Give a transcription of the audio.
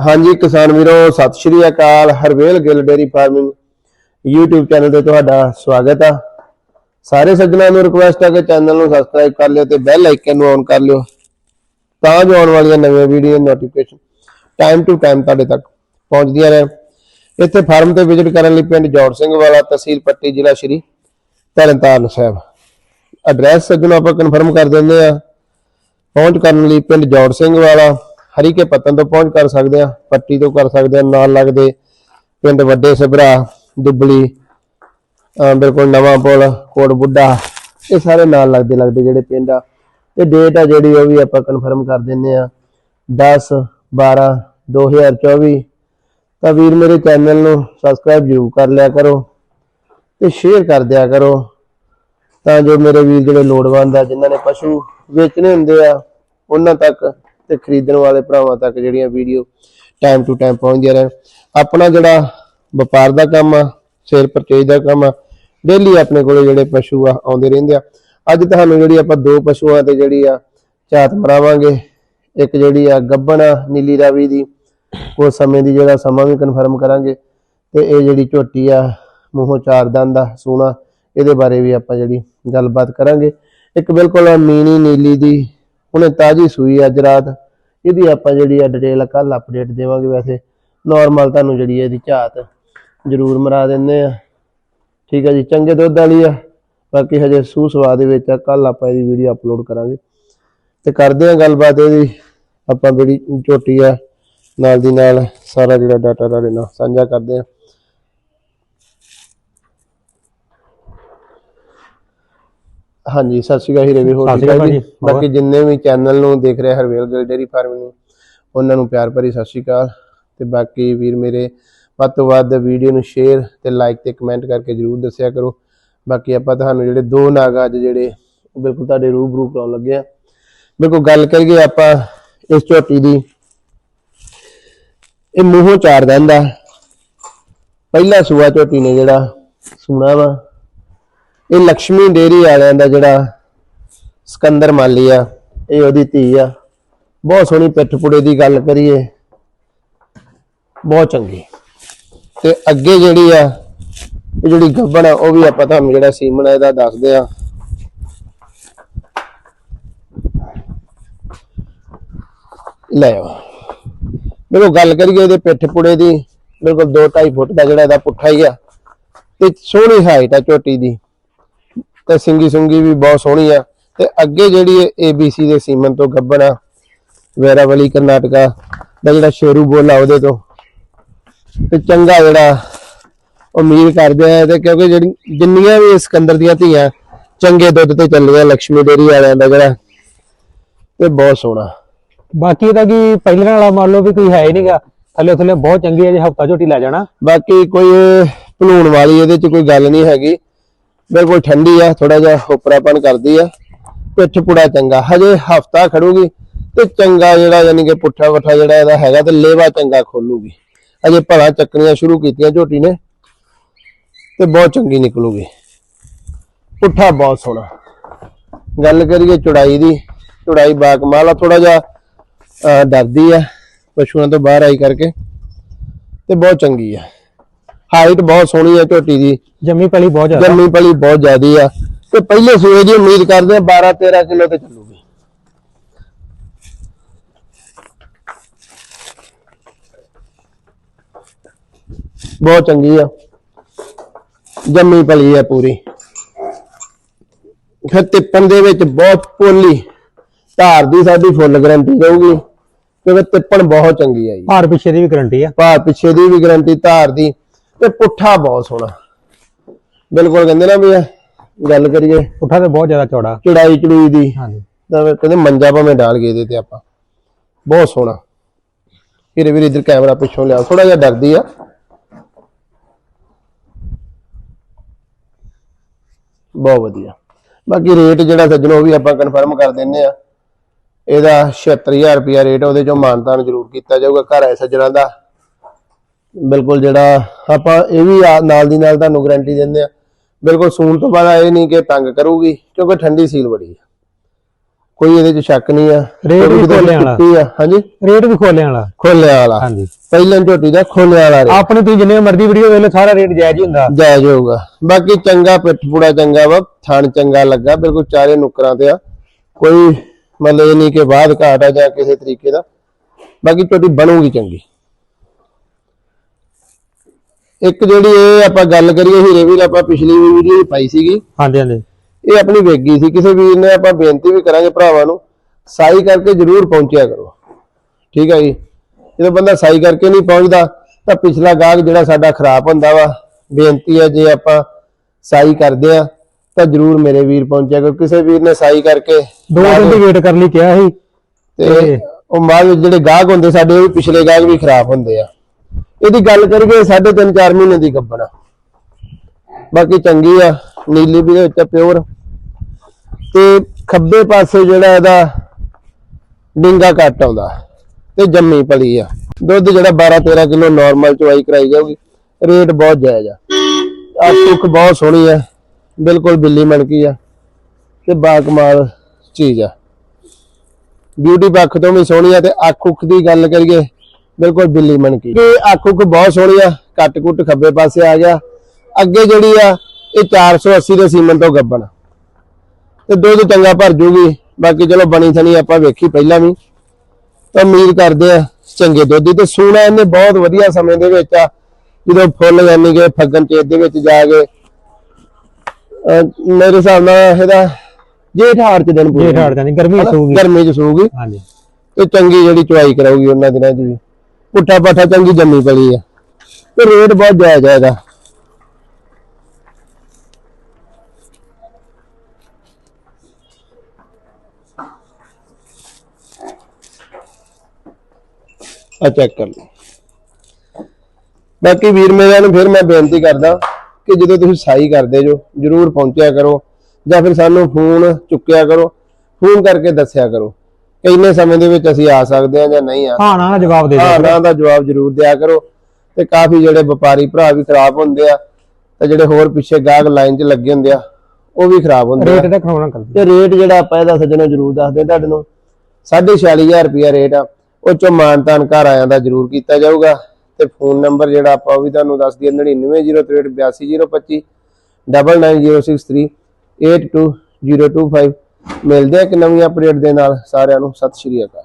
ਹਾਂਜੀ, ਕਿਸਾਨ ਵੀਰੋ, ਸਤਿ ਸ਼੍ਰੀ ਅਕਾਲ। Harvel Gill dairy farming YouTube channel ਤੇ ਤੁਹਾਡਾ ਸਵਾਗਤ ਆ। ਸਾਰੇ ਸੱਜਣਾਂ ਨੂੰ ਰਿਕੁਐਸਟ ਆ ਕਿ ਚੈਨਲ ਨੂੰ ਸਬਸਕ੍ਰਾਈਬ ਕਰ ਲਿਓ ਤੇ ਬੈਲ ਆਈਕਨ ਨੂੰ ਔਨ ਕਰ ਲਿਓ ਤਾਂ ਜੋ ਆਉਣ ਵਾਲੀਆਂ ਨਵੀਆਂ video notification time to time ਤੁਹਾਡੇ ਤੱਕ ਪਹੁੰਚਦੀਆਂ ਰਹਿਣ। ਇੱਥੇ ਫਾਰਮ ਤੇ ਵਿਜ਼ਿਟ ਕਰਨ ਲਈ ਪਿੰਡ ਜੋੜ ਸਿੰਘ ਵਾਲਾ, ਤਹਿਸੀਲ ਪੱਟੀ, ਜ਼ਿਲ੍ਹਾ ਸ਼੍ਰੀ ਤਰਨਤਾਰਨ ਸਾਹਿਬ। ਐਡਰੈਸ ਸੱਜਣੋਂ ਆਪਾਂ ਕਨਫਰਮ ਕਰ ਦਿੰਦੇ ਆ। ਪਹੁੰਚ ਕਰਨ ਲਈ ਪਿੰਡ ਜੋੜ ਸਿੰਘ ਵਾਲਾ। ਹਰੀਕੇ ਪੱਤਨ ਤੋਂ ਪਹੁੰਚ ਕਰ ਸਕਦੇ ਆ ਪੱਟੀ ਤੋਂ ਕਰ ਸਕਦੇ ਆ ਨਾਲ ਲੱਗਦੇ ਪਿੰਡ ਵੱਡੇ ਸਭਰਾ, ਦੁੱਬਲੀ, ਅਹ ਬਿਲਕੁਲ ਨਵਾਂ ਪੁਲ, ਕੋਟ ਬੁੱਢਾ, ਇਹ ਸਾਰੇ ਨਾਲ ਲੱਗਦੇ ਲੱਗਦੇ ਜਿਹੜੇ ਪਿੰਡ ਆ। ਤੇ ਡੇਟ ਆ ਜਿਹੜੀ ਉਹ ਵੀ ਆਪਾਂ ਕਨਫਰਮ ਕਰ ਦਿੰਨੇ ਆ 10 12 2024 ਤਾਂ ਵੀਰ ਮੇਰੇ ਚੈਨਲ ਨੂੰ ਸਬਸਕ੍ਰਾਈਬ ਜ਼ਰੂਰ ਕਰ ਲਿਆ ਕਰੋ ਤੇ ਸ਼ੇਅਰ ਕਰ ਦਿਆ ਕਰੋ ਤਾਂ ਜੋ ਮੇਰੇ ਵੀਰ ਜਿਹੜੇ ਲੋੜਵੰਦ ਆ, ਜਿਨ੍ਹਾਂ ਨੇ ਪਸ਼ੂ ਵੇਚਣੇ ਹੁੰਦੇ ਆ, ਉਹਨਾਂ ਤੱਕ ਤੇ ਖਰੀਦਣ ਵਾਲੇ ਭਰਾਵਾਂ ਤੱਕ ਜਿਹੜੀਆਂ ਵੀਡੀਓ ਟਾਈਮ ਟੂ ਟਾਈਮ ਪਹੁੰਚਦੀਆਂ ਰਹਿਣ। ਆਪਣਾ ਜਿਹੜਾ ਵਪਾਰ ਦਾ ਕੰਮ ਆ ਸੇਲ ਪਰਚੇਜ ਦਾ ਕੰਮ ਆ ਡੇਲੀ ਆਪਣੇ ਕੋਲੇ ਜਿਹੜੇ ਪਸ਼ੂ ਆ, ਆਉਂਦੇ ਰਹਿੰਦੇ ਆ। ਅੱਜ ਤੁਹਾਨੂੰ ਜਿਹੜੀ ਆਪਾਂ ਦੋ ਪਸ਼ੂਆਂ ਤੇ ਜਿਹੜੀ ਆ ਝਾਤ ਮਰਾਵਾਂਗੇ। ਇੱਕ ਜਿਹੜੀ ਆ ਗੱਬਣ ਆ, ਨੀਲੀ ਰਾਵੀ ਦੀ ਉਸ ਸਮੇਂ ਦੀ ਜਿਹੜਾ ਸਮਾਂ ਵੀ ਕਨਫਰਮ ਕਰਾਂਗੇ। ਤੇ ਇਹ ਜਿਹੜੀ ਝੋਟੀ ਆ, ਮੂੰਹੋਂ ਚਾਰ ਦੰਦ ਦਾ ਸੋਨਾ, ਇਹਦੇ ਬਾਰੇ ਵੀ ਆਪਾਂ ਜਿਹੜੀ ਗੱਲਬਾਤ ਕਰਾਂਗੇ। ਇੱਕ ਬਿਲਕੁਲ ਮੀਨੀ ਨੀਲੀ ਦੀ ਹੁਣੇ ਤਾਜੀ ਸੂਈ ਅੱਜ ਰਾਤ। ਇਹਦੀ ਆਪਾਂ ਜਿਹੜੀ ਆ ਡਿਟੇਲ ਕੱਲ ਅਪਡੇਟ ਦੇਵਾਂਗੇ ਵੈਸੇ। ਨਾਰਮਲ ਤੁਹਾਨੂੰ ਜਿਹੜੀ ਇਹਦੀ ਝਾਤ ਜ਼ਰੂਰ ਮਰਾ ਦਿੰਦੇ ਆ। ਠੀਕ ਆ ਜੀ, ਚੰਗੇ ਦੁੱਧ ਵਾਲੀ ਆ। ਬਾਕੀ ਹਜੇ ਸੂ ਸਵਾਦ ਦੇ ਵਿੱਚ ਆ ਕੱਲ ਆਪਾਂ ਇਹਦੀ ਵੀਡੀਓ ਅਪਲੋਡ ਕਰਾਂਗੇ। ਤੇ ਕਰਦੇ ਆ ਗੱਲਬਾਤ ਇਹਦੀ। ਆਪਾਂ ਜਿਹੜੀ ਝੋਟੀ ਆ, ਨਾਲ ਦੀ ਨਾਲ ਸਾਰਾ ਜਿਹੜਾ ਡਾਟਾ ਤੁਹਾਡੇ ਨਾਲ ਸਾਂਝਾ ਕਰਦੇ ਆ। ਹਾਂਜੀ ਸਤਿ ਸ਼੍ਰੀ ਅਕਾਲ ਹੀਰੇ ਵੀ ਹੋਰ ਸਤਿ ਸ਼੍ਰੀ ਅਕਾਲ ਜੀ? ਬਾਕੀ ਜਿੰਨੇ ਵੀ ਚੈਨਲ ਨੂੰ ਦੇਖ ਰਹੇ ਹਰਵੇਲ ਗਿੱਲ ਡੇਰੀ ਫਾਰਮਿੰਗ ਨੂੰ ਉਹਨਾਂ ਨੂੰ ਪਿਆਰ ਭਰੀ ਸਤਿ ਸ਼੍ਰੀ ਅਕਾਲ। ਤੇ ਬਾਕੀ ਵੀਰ ਮੇਰੇ ਵੱਧ ਤੋਂ ਵੱਧ ਵੀਡੀਓ ਨੂੰ ਸ਼ੇਅਰ ਤੇ ਲਾਈਕ ਤੇ ਕਮੈਂਟ ਕਰਕੇ ਜਰੂਰ ਦੱਸਿਆ ਕਰੋ। ਬਾਕੀ ਆਪਾਂ ਤੁਹਾਨੂੰ ਜਿਹੜੇ ਦੋ ਨਾਗ ਅੱਜ ਜਿਹੜੇ ਬਿਲਕੁਲ ਤੁਹਾਡੇ ਰੂਬਰੂ ਕਰਾਉਣ ਲੱਗੇ ਆ। ਬਿਲਕੁਲ ਗੱਲ ਕਰੀਏ ਆਪਾਂ ਇਸ ਝੋਟੀ ਦੀ। ਇਹ ਮੂੰਹੋਂ ਚਾਰ ਦੰਦਾ ਪਹਿਲਾ ਸੂਆ ਝੋਟੀ ਨੇ ਜਿਹੜਾ ਸੂਣਾ ਵਾ। ਇਹ ਲక్ష్ਮੀ ਡੇਰੀ ਵਾਲਿਆਂ ਦਾ ਜਿਹੜਾ ਸਕੰਦਰ ਮਾਲੀ ਆ, ਇਹ ਉਹਦੀ ਧੀ ਆ। ਬਹੁਤ ਸੋਹਣੀ ਪਿੱਠ ਪੁੜੇ ਦੀ ਗੱਲ ਕਰੀਏ, ਬਹੁਤ ਚੰਗੀ। ਤੇ ਅੱਗੇ ਜਿਹੜੀ ਆ, ਇਹ ਜਿਹੜੀ ਗੱਬਣ ਆ, ਉਹ ਵੀ ਆਪਾਂ ਤੁਹਾਨੂੰ ਜਿਹੜਾ ਸੀਮਨ ਆ, ਇਹਦਾ ਦੱਸਦੇ ਆ। ਲੈ ਆਓ। ਬਿਲਕੁਲ ਗੱਲ ਕਰੀਏ ਇਹਦੇ ਪਿੱਠ ਪੁੜੇ ਦੀ, ਬਿਲਕੁਲ 2.5 ਫੁੱਟ ਦਾ ਜਿਹੜਾ ਇਹਦਾ ਪੁੱਠਾ ਹੀ ਆ। ਤੇ ਸੋਹਣੀ ਹਾਈਟ ਆ ਝੋਟੀ ਦੀ। ਤੇ ਸਿੰਗੀ ਸੁੰਗੀ ਵੀ ਬਹੁਤ ਸੋਹਣੀ ਆ। ਤੇ ਅੱਗੇ ਜਿਹੜੀ ABC ਦੇ ਸੀਮਨ ਤੋਂ ਗੱਬਣ ਆ ਵੈਰਾਵਲੀ ਕਰਨਾਟਕਾ ਦਾ ਜਿਹੜਾ ਸ਼ੇਰੂ ਬੋਲਾ ਉਹਦੇ ਤੋਂ। ਤੇ ਚੰਗਾ ਜਿਹੜਾ ਉਮੀਦ ਕਰਦੇ ਆ ਤੇ ਕਿਉਂਕਿ ਜਿਹੜੀ ਜਿੰਨੀਆਂ ਵੀ ਸਿਕੰਦਰ ਦੀਆਂ ਧੀਆਂ ਚੰਗੇ ਦੁੱਧ ਤੇ ਚੱਲੀਆਂ ਲక్ష్ਮੀ ਡੇਰੀ ਵਾਲਿਆਂ ਦਾ ਜਿਹੜਾ ਤੇ ਬਹੁਤ ਸੋਹਣਾ। ਬਾਕੀ ਇਹਦਾ ਕੀ ਪਹਿਲਾਂ ਵਾਲਾ ਮੰਨ ਲਓ ਵੀ ਕੋਈ ਹੈ ਹੀ ਨਹੀਂਗਾ ਥੱਲੇ ਥੱਲੇ ਬਹੁਤ ਚੰਗੀ ਹੈ ਜੇ ਹਫਤਾ ਝੋਟੀ ਲੈ ਜਾਣਾ। ਬਾਕੀ ਕੋਈ ਭਲੂਣ ਵਾਲੀ ਇਹਦੇ ਚ ਕੋਈ ਗੱਲ ਨਹੀਂ ਹੈਗੀ। ਬਿਲਕੁਲ ਠੰਡੀ ਆ ਥੋੜਾ ਜਿਹਾ ਉਪਰਾਪਨ ਕਰਦੀ ਆ। ਪਿੱਠ ਪੁੜਾ ਚੰਗਾ, ਹਜੇ ਹਫਤਾ ਖੜੂਗੀ ਤੇ ਚੰਗਾ ਜਿਹੜਾ ਯਾਨੀ ਕਿ ਪੁੱਠਾ ਵਠਾ ਜਿਹੜਾ ਇਹਦਾ ਹੈਗਾ ਤੇ ਲੇਵਾ ਚੰਗਾ ਖੋਲੂਗੀ। ਅਜੇ ਭਲਾ ਚੱਕਣੀਆਂ ਸ਼ੁਰੂ ਕੀਤੀਆਂ ਝੋਟੀ ਨੇ ਤੇ ਬਹੁਤ ਚੰਗੀ ਨਿਕਲੂਗੀ। ਪੁੱਠਾ ਬਹੁਤ ਸੋਹਣਾ। ਗੱਲ ਕਰੀਏ ਚੁੜਾਈ ਦੀ, ਚੁੜਾਈ ਬਾਕਮਾਲ ਆ ਥੋੜਾ ਜਿਹਾ ਡਰਦੀ ਆ, ਪਸ਼ੂਆਂ ਤੋਂ ਬਾਹਰ ਆਈ ਕਰਕੇ ਤੇ ਬਹੁਤ ਚੰਗੀ ਆ। ਹਾਈਟ ਬਹੁਤ ਸੋਹਣੀ ਆ ਝੋਟੀ ਦੀ। ਜੰਮੀ ਪਲੀ ਬਹੁਤ ਜ਼ਿਆਦਾ। ਜੰਮੀ ਪਲੀ ਬਹੁਤ ਜ਼ਿਆਦੀ ਆ। ਤੇ ਪਹਿਲੇ ਸੂਏ ਦੀ ਉਮੀਦ ਕਰਦੇ ਆ 12 13 ਕਿਲੋ ਤੇ ਚੱਲੂਗੀ। ਬਹੁਤ ਚੰਗੀ ਆ। ਜੰਮੀ ਪਲੀ ਆ ਪੂਰੀ। ਫਿਰ ਤਿੱਪਣ ਦੇ ਵਿੱਚ ਬਹੁਤ ਪੋਲੀ। ਧਾਰ ਦੀ ਸਾਡੀ ਫੁੱਲ ਗਰੰਟੀ ਰਹੂਗੀ। ਕਿਉਂਕਿ ਤਿੱਪਣ ਬਹੁਤ ਚੰਗੀ ਆ ਜੀ। ਭਾਰ ਪਿੱਛੇ ਦੀ ਵੀ ਗਰੰਟੀ ਆ। ਭਾਰ ਪਿੱਛੇ ਦੀ ਵੀ ਗਰੰਟੀ ਧਾਰ ਦੀ। ਤੇ ਪੁੱਠਾ ਬਹੁਤ ਸੋਹਣਾ। ਬਿਲਕੁਲ ਕਹਿੰਦੇ ਨਾ ਵੀ ਇਹ ਗੱਲ ਕਰੀਏ ਪੁੱਠਾ ਤੇ ਬਹੁਤ ਜ਼ਿਆਦਾ ਚੌੜਾ। ਚੜਾਈ ਚੜੂਈ ਦੀ। ਹਾਂਜੀ। ਤਾਂ ਕਹਿੰਦੇ ਮੰਜਾ ਭਾਵੇਂ ਡਾਲ ਗਏ ਇਹਦੇ ਤੇ ਆਪਾਂ। ਬਹੁਤ ਸੋਹਣਾ। ਵੀਰੇ ਵੀਰੇ ਇਧਰ ਕੈਮਰਾ ਪਿੱਛੋਂ ਲਿਆ ਥੋੜਾ ਜਿਹਾ ਡਰਦੀ ਆ। ਬਹੁਤ ਵਧੀਆ। ਬਾਕੀ ਰੇਟ ਜਿਹੜਾ ਸੱਜਣੋ ਉਹ ਵੀ ਆਪਾਂ ਕਨਫਰਮ ਕਰ ਦਿੰਨੇ ਆ ਇਹਦਾ 76000 ਰੁਪਿਆ ਰੇਟ ਉਹਦੇ ਚੋਂ ਮਾਨਤਾਨ ਜ਼ਰੂਰ ਕੀਤਾ ਜਾਊਗਾ। ਘਰ ਆਏ ਸੱਜਣਾਂ ਦਾ। ਬਿਲਕੁਲ ਜਿਹੜਾ ਆਪਾਂ ਇਹ ਵੀ ਨਾਲ ਦੀ ਨਾਲ ਤੁਹਾਨੂੰ ਗਾਰੰਟੀ ਦਿੰਦੇ ਆ। ਬਿਲਕੁਲ ਸੂਣ ਤੋਂ ਬਾਅਦ ਇਹ ਨਹੀਂ ਕਿ ਤੰਗ ਕਰੂਗੀ ਕਿਉਂਕਿ ਠੰਡੀ ਸੀਲ ਬੜੀ ਆ। ਕੋਈ ਇਹਦੇ ਚ ਸ਼ੱਕ ਨਹੀਂ ਆ। ਰੇਟ ਵੀ ਖੋਲਿਆਂ ਵਾਲਾ। ਹਾਂਜੀ? ਰੇਟ ਵੀ ਖੋਲਿਆਂ ਵਾਲਾ। ਖੋਲਿਆਂ ਵਾਲਾ। ਹਾਂਜੀ। ਪਹਿਲਾਂ ਝੋਟੀ ਦਾ ਖੋਲਿਆਂ ਵਾਲਾ ਆਪਣੇ ਤੁਸੀਂ ਜਿੰਨੇ ਮਰਜ਼ੀ ਵੀਡੀਓ ਵੇਖ ਲਓ ਸਾਰਾ ਰੇਟ ਜਾਇਜ਼ ਹੀ ਹੁੰਦਾ। ਜਾਇਜ਼ ਹੋਊਗਾ। ਬਾਕੀ ਚੰਗਾ ਪਿੱਠਪੂੜਾ ਚੰਗਾ ਵਾ ਥਣ ਚੰਗਾ ਲੱਗਾ ਬਿਲਕੁਲ ਚਾਰੇ ਨੁਕਰਾਂ ਤੇ ਆ। ਕੋਈ ਮਤਲਬ ਇਹ ਨਹੀਂ ਕਿ ਬਾਅਦ ਘਾਟ ਆ ਜਾਂ ਕਿਸੇ ਤਰੀਕੇ ਦਾ। ਬਾਕੀ ਝੋਟੀ ਬਣੂਗੀ ਚੰਗੀ। ਇੱਕ ਜਿਹੜੀ ਇਹ ਆਪਾਂ ਗੱਲ ਕਰੀਏ ਹੀਰੇ ਵੀਰ ਆਪਾਂ ਪਿਛਲੀ ਵੀਡੀਓ ਪਾਈ ਸੀਗੀ। ਹਾਂਜੀ ਹਾਂਜੀ। ਇਹ ਆਪਣੀ ਵੇਗੀ ਸੀ। ਕਿਸੇ ਵੀਰ ਨੇ ਆਪਾਂ ਬੇਨਤੀ ਵੀ ਕਰਾਂਗੇ ਭਰਾਵਾਂ ਨੂੰ ਸਾਈ ਕਰਕੇ ਜਰੂਰ ਪਹੁੰਚਿਆ ਕਰੋ। ਠੀਕ ਹੈ ਜੀ? ਜਦੋਂ ਬੰਦਾ ਸਾਈ ਕਰਕੇ ਨਹੀਂ ਪਹੁੰਚਦਾ ਤਾਂ ਪਿਛਲਾ ਗਾਹਕ ਜਿਹੜਾ ਸਾਡਾ ਖਰਾਬ ਹੁੰਦਾ ਵਾ ਬੇਨਤੀ ਹੈ ਜੇ ਆਪਾਂ ਸਾਈ ਕਰਦੇ ਆ ਤਾਂ ਜਰੂਰ ਮੇਰੇ ਵੀਰ ਪਹੁੰਚਿਆ ਕਰੋ। ਕਿਸੇ ਵੀਰ ਨੇ ਸਾਈ ਕਰਕੇ ਦੋ ਦਿਨ ਦੀ ਵੇਟ ਕਰਨ ਲਈ ਕਿਹਾ ਸੀ। ਤੇ ਉਹ ਮਾਲ ਜਿਹੜੇ ਗਾਹਕ ਹੁੰਦੇ ਸਾਡੇ ਉਹ ਪਿਛਲੇ ਗਾਹਕ ਵੀ ਖਰਾਬ ਹੁੰਦੇ ਆ। ਇਹਦੀ ਗੱਲ ਕਰੀਏ, ਸਾਢੇ ਤਿੰਨ 4 ਮਹੀਨੇ ਦੀ ਗੱਬਣਾ ਬਾਕੀ ਚੰਗੀ ਆ, ਨੀਲੀ ਵੀ ਦੇ ਵਿੱਚ ਪਿਓਰ ਤੇ ਖੱਬੇ ਪਾਸੇ ਜਿਹੜਾ ਇਹਦਾ ਡਿੰਗਾ ਕੱਟ ਆਉਂਦਾ, ਤੇ ਜੰਮੀ ਪਲੀ ਆ। ਦੁੱਧ ਜਿਹੜਾ 12 13 ਕਿਲੋ ਨਾਰਮਲ ਚਵਾਈ ਕਰਾਈ ਜਾਊਗੀ, ਰੇਟ ਬਹੁਤ ਜਾਇਜ਼ ਆ। ਆ ਸੁੱਖ ਬਹੁਤ ਸੋਹਣੀ ਆ, ਬਿਲਕੁਲ ਬਿੱਲੀ ਮਣਕੀ ਆ, ਤੇ ਬਾਕਮਾਲ ਚੀਜ਼ ਆ। ਬਿਊਟੀ ਪੱਖ ਤੋਂ ਵੀ ਸੋਹਣੀ ਆ, ਤੇ ਅੱਖ ਉੱਖ ਦੀ ਗੱਲ ਕਰੀਏ ਬਿਲਕੁਲ ਬਿੱਲੀ ਮਣਕੀ। ਇਹ ਅੱਖ ਉੱਖ ਬਹੁਤ ਸੋਹਣੀ ਆ ਕੱਟ ਕੁੱਟ ਖੱਬੇ ਪਾਸੇ ਆ ਗਿਆ। ਅੱਗੇ ਜਿਹੜੀ ਆ ਇਹ 480 ਦੇ ਸੀਮਨ ਤੋਂ ਗੱਬਣ। ਤੇ ਦੁੱਧ ਚੰਗਾ ਭਰ ਜੂਗੀ ਬਾਕੀ ਚਲੋ ਬਣੀ ਥਣੀ ਆਪਾਂ ਵੇਖੀ ਪਹਿਲਾਂ ਵੀ। ਤਾਂ ਉਮੀਦ ਕਰਦੇ ਆ ਚੰਗੇ ਦੁੱਧ ਦੀ। ਤੇ ਸੂਣਾ ਇਹਨੇ ਬਹੁਤ ਵਧੀਆ ਸਮੇਂ ਦੇ ਵਿੱਚ ਆ ਜਦੋਂ ਫੁੱਲ ਯਾਨੀ ਕਿ ਫੱਗਣ ਚੇਤ ਦੇ ਵਿੱਚ ਜਾ ਕੇ ਮੇਰੇ ਹਿਸਾਬ ਨਾਲ ਇਹਦਾ ਜੇਠ ਹਾੜ ਚ ਦਿਨ ਪੂਰੇ ਜੇਠ ਹਾੜ ਜਾਂਦੀ ਗਰਮੀ ਹਨਾ? ਸੂਗੀ। ਗਰਮੀ ਚ ਸੂਗੀ। ਹਾਂਜੀ। ਤੇ ਚੰਗੀ ਜਿਹੜੀ ਚੁਆਈ ਕਰਾਊਗੀ ਉਹਨਾਂ ਦਿਨਾਂ 'ਚ ਵੀ। ਪੁੱਠਾ ਪਾਠਾ ਚੰਗੀ ਜੰਮੀ ਪਲੀ ਆ। ਤੇ ਰੇਟ ਬਹੁਤ ਜਾਇਜ਼ ਆ ਇਹਦਾ। ਆ ਚੈੱਕ ਕਰ ਲਓ। ਬਾਕੀ ਵੀਰ ਮੇਰਿਆਂ ਨੂੰ ਫਿਰ ਮੈਂ ਬੇਨਤੀ ਕਰਦਾ ਕਿ ਜਦੋਂ ਤੁਸੀਂ ਸਾਈ ਕਰਦੇ ਜੋ, ਜਰੂਰ ਪਹੁੰਚਿਆ ਕਰੋ ਜਾਂ ਫਿਰ ਸਾਨੂੰ ਫੋਨ ਚੁੱਕਿਆ ਕਰੋ, ਫੋਨ ਕਰਕੇ ਦੱਸਿਆ ਕਰੋ। ਕਿ ਇੰਨੇ ਸਮੇਂ ਦੇ ਵਿੱਚ ਅਸੀਂ ਆ ਸਕਦੇ ਹਾਂ ਜਾਂ ਨਹੀਂ ਆ ਹਾਂ ਨਾ ਜਵਾਬ ਦੇ ਹਾਂ ਨਾ ਦਾ ਜਵਾਬ ਜਰੂਰ ਦਿਆ ਕਰੋ। ਤੇ ਕਾਫੀ ਜਿਹੜੇ ਵਪਾਰੀ ਭਰਾ ਵੀ ਖਰਾਬ ਹੁੰਦੇ ਆ ਤੇ ਜਿਹੜੇ ਹੋਰ ਪਿੱਛੇ ਗਾਹਕ ਲਾਈਨ 'ਚ ਲੱਗੇ ਹੁੰਦੇ ਆ ਉਹ ਵੀ ਖਰਾਬ ਹੁੰਦੇ ਆ। ਰੇਟ ਤਾਂ ਖਵਾਉਣਾ ਕਰ ਤੇ ਰੇਟ ਜਿਹੜਾ ਆਪਾਂ ਇਹਦਾ ਸੱਜਣੋ ਜਰੂਰ ਦੱਸਦੇ ਤੁਹਾਡੇ ਨੂੰ। 46500 ਰੁਪਿਆ ਰੇਟ ਆ। ਉਹ ਚੋਂ ਮਾਨਤਾਨ ਘਰ ਆਇਆਂ ਦਾ ਜਰੂਰ ਕੀਤਾ ਜਾਊਗਾ। ਤੇ ਫੋਨ ਨੰਬਰ ਜਿਹੜਾ ਆਪਾਂ ਉਹ ਵੀ ਤੁਹਾਨੂੰ ਦੱਸ ਦਈਏ 9903828025 99063 82025 ਮਿਲਦੇ ਆ ਇੱਕ ਨਵੀਂ ਅਪਡੇਟ ਦੇ ਨਾਲ ਸਾਰਿਆਂ ਨੂੰ ਸਤਿ ਸ਼੍ਰੀ ਅਕਾਲ।